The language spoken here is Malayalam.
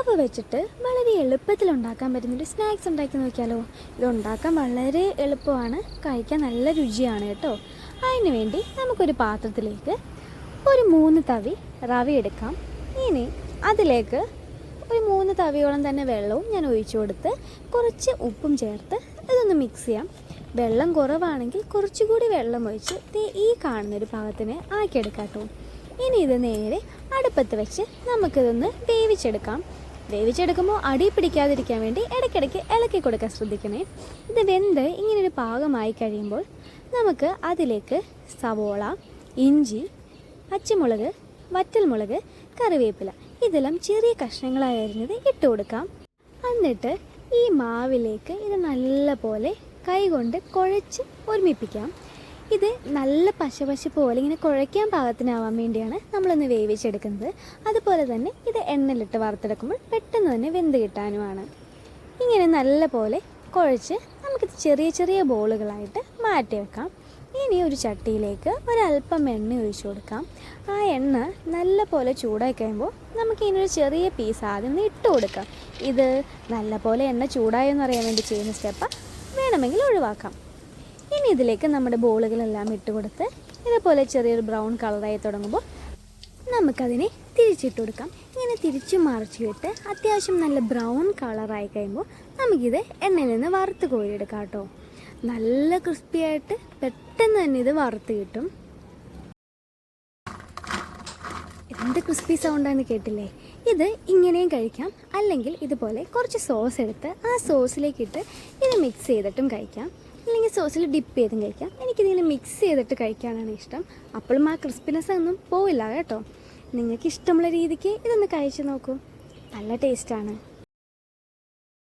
റവ വെച്ചിട്ട് വളരെ എളുപ്പത്തിൽ ഉണ്ടാക്കാൻ പറ്റുന്നൊരു സ്നാക്സ് ഉണ്ടാക്കി നോക്കിയാലോ? ഇത് ഉണ്ടാക്കാൻ വളരെ എളുപ്പമാണ്. കഴിക്കാൻ നല്ല രുചിയാണ് കേട്ടോ. അതിന് വേണ്ടി നമുക്കൊരു പാത്രത്തിലേക്ക് ഒരു മൂന്ന് തവി റവ എടുക്കാം. ഇനി അതിലേക്ക് ഒരു മൂന്ന് തവിയോളം തന്നെ വെള്ളവും ഞാൻ ഒഴിച്ചു കൊടുത്ത് കുറച്ച് ഉപ്പും ചേർത്ത് ഇതൊന്ന് മിക്സ് ചെയ്യാം. വെള്ളം കുറവാണെങ്കിൽ കുറച്ചുകൂടി വെള്ളം ഒഴിച്ച് ഈ കാണുന്നൊരു പാകത്തിന് ആക്കിയെടുക്കാം കേട്ടോ. ഇനി ഇത് നേരെ അടുപ്പത്ത് വെച്ച് നമുക്കിതൊന്ന് വേവിച്ചെടുക്കാം. വേവിച്ചെടുക്കുമ്പോൾ അടി പിടിക്കാതിരിക്കാൻ വേണ്ടി ഇടയ്ക്കിടയ്ക്ക് ഇളക്കി കൊടുക്കാൻ ശ്രദ്ധിക്കണേ. ഇത് വെന്ത് ഇങ്ങനൊരു പാകമായി കഴിയുമ്പോൾ നമുക്ക് അതിലേക്ക് സവോള ഇഞ്ചി പച്ചമുളക് വറ്റൽമുളക് കറിവേപ്പില ഇതെല്ലാം ചെറിയ കഷ്ണങ്ങളായി അരിഞ്ഞത് ഇട്ട് കൊടുക്കാം. എന്നിട്ട് ഈ മാവിലേക്ക് ഇത് നല്ലപോലെ കൈകൊണ്ട് കുഴച്ച് ഒരുമിപ്പിക്കാം. ഇത് നല്ല പശ പശ പോലെ ഇങ്ങനെ കുഴയ്ക്കാൻ പാകത്തിനാവാൻ വേണ്ടിയാണ് നമ്മളൊന്ന് വേവിച്ചെടുക്കുന്നത്. അതുപോലെ തന്നെ ഇത് എണ്ണയിലിട്ട് വറുത്തെടുക്കുമ്പോൾ പെട്ടെന്ന് തന്നെ വെന്ത് കിട്ടാനുമാണ്. ഇങ്ങനെ നല്ല പോലെ കുഴച്ച് നമുക്കിത് ചെറിയ ചെറിയ ബോളുകളായിട്ട് മാറ്റി വെക്കാം. ഇനി ഒരു ചട്ടിയിലേക്ക് ഒരല്പം എണ്ണ ഒഴിച്ചു കൊടുക്കാം. ആ എണ്ണ നല്ല പോലെ ചൂടായി കഴിയുമ്പോൾ നമുക്ക് ഇതിനൊരു ചെറിയ പീസ് ആദ്യം ഇട്ട് കൊടുക്കാം. ഇത് നല്ല പോലെ എണ്ണ ചൂടായെന്ന് അറിയാൻ വേണ്ടി ചെയ്യുന്ന സ്റ്റെപ്പ് വേണമെങ്കിൽ ഒഴിവാക്കാം. ഇനി ഇതിലേക്ക് നമ്മുടെ ബോളുകളെല്ലാം ഇട്ട് കൊടുത്ത് ഇതുപോലെ ചെറിയൊരു ബ്രൗൺ കളറായി തുടങ്ങുമ്പോൾ നമുക്കതിനെ തിരിച്ചിട്ട് കൊടുക്കാം. ഇങ്ങനെ തിരിച്ചു മറിച്ച് വിട്ട് അത്യാവശ്യം നല്ല ബ്രൗൺ കളറായി കഴിയുമ്പോൾ നമുക്കിത് എണ്ണയിൽ നിന്ന് വറുത്ത് കോരിയെടുക്കാം കേട്ടോ. നല്ല ക്രിസ്പി ആയിട്ട് പെട്ടെന്ന് തന്നെ ഇത് വറുത്ത് കിട്ടും. എന്ത് ക്രിസ്പി സൗണ്ടാണെന്ന് കേട്ടില്ലേ? ഇത് ഇങ്ങനെയും കഴിക്കാം. അല്ലെങ്കിൽ ഇതുപോലെ കുറച്ച് സോസ് എടുത്ത് ആ സോസിലേക്ക് ഇട്ട് ഇത് മിക്സ് ചെയ്തിട്ടും കഴിക്കാം. അല്ലെങ്കിൽ സോസിൽ ഡിപ്പ് ചെയ്തും കഴിക്കാം. എനിക്കിതിങ്ങനെ മിക്സ് ചെയ്തിട്ട് കഴിക്കാനാണ് ഇഷ്ടം. അപ്പോഴും ആ ക്രിസ്പിനെസ് ഒന്നും പോവില്ല കേട്ടോ. നിങ്ങൾക്ക് ഇഷ്ടമുള്ള രീതിക്ക് ഇതൊന്ന് കഴിച്ചു നോക്കൂ. നല്ല ടേസ്റ്റാണ്